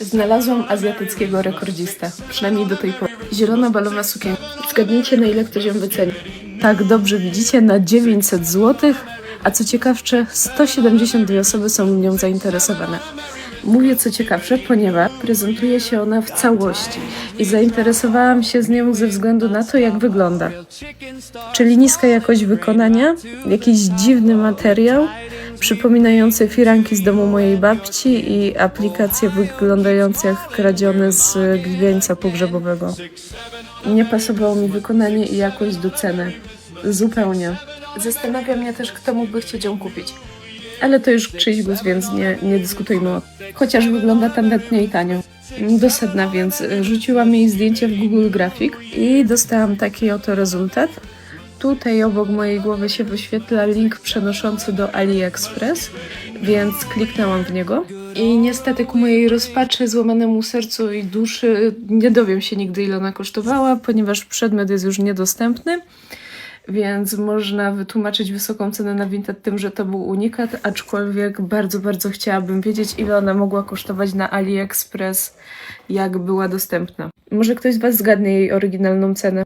Znalazłam azjatyckiego rekordzistę, przynajmniej do tej pory. Zielona balowa sukienka. Zgadnijcie, na ile ktoś ją wyceni. Tak, dobrze widzicie, na 900 zł, a co ciekawsze, 172 osoby są nią zainteresowane. Mówię co ciekawsze, ponieważ prezentuje się ona w całości i zainteresowałam się z nią ze względu na to, jak wygląda. Czyli niska jakość wykonania, jakiś dziwny materiał, przypominający firanki z domu mojej babci i aplikacje wyglądające jak kradzione z gwieńca pogrzebowego. Nie pasowało mi wykonanie i jakość do ceny. Zupełnie. Zastanawia mnie też, kto mógłby chcieć ją kupić. Ale to już czyjś głos, więc nie, nie dyskutujmy o. Chociaż wygląda tandetnie i tanio. Do sedna, więc rzuciłam jej zdjęcie w Google Graphic i dostałam taki oto rezultat. Tutaj obok mojej głowy się wyświetla link przenoszący do AliExpress, więc kliknęłam w niego. I niestety ku mojej rozpaczy, złamanemu sercu i duszy nie dowiem się nigdy ile ona kosztowała, ponieważ przedmiot jest już niedostępny. Więc można wytłumaczyć wysoką cenę na Vinted tym, że to był unikat, aczkolwiek bardzo, bardzo chciałabym wiedzieć, ile ona mogła kosztować na AliExpress, jak była dostępna. Może ktoś z Was zgadnie jej oryginalną cenę.